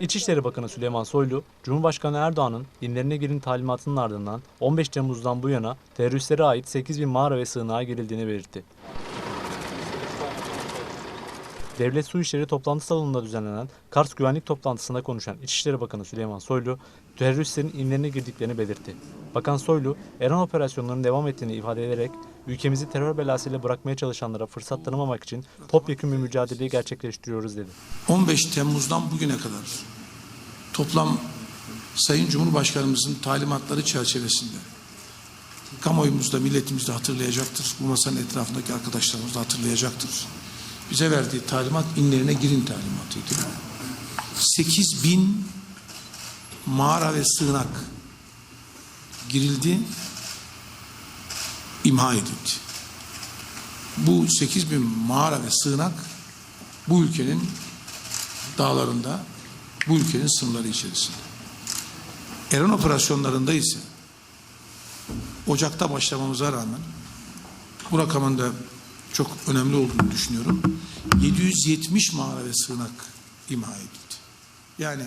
İçişleri Bakanı Süleyman Soylu, Cumhurbaşkanı Erdoğan'ın inlerine girin talimatının ardından 15 Temmuz'dan bu yana teröristlere ait 8 bin mağara ve sığınağa girildiğini belirtti. Devlet Su İşleri toplantı salonunda düzenlenen Kars güvenlik toplantısında konuşan İçişleri Bakanı Süleyman Soylu, teröristlerin inlerine girdiklerini belirtti. Bakan Soylu, Eren operasyonlarının devam ettiğini ifade ederek, ülkemizi terör belasıyla bırakmaya çalışanlara fırsat tanımamak için topyekun bir mücadeleyi gerçekleştiriyoruz dedi. 15 Temmuz'dan bugüne kadar toplam Sayın Cumhurbaşkanımızın talimatları çerçevesinde kamuoyumuz da milletimiz de hatırlayacaktır. Bu masanın etrafındaki arkadaşlarımız da hatırlayacaktır. Bize verdiği talimat inlerine girin talimatıydı. 8 bin mağara ve sığınak girildi, imha edildi. Bu 8 bin mağara ve sığınak bu ülkenin dağlarında, bu ülkenin sınırları içerisinde. Eren operasyonlarında ise Ocak'ta başlamamıza rağmen bu rakamın da çok önemli olduğunu düşünüyorum. 770 mağara ve sığınak imha edildi. Yani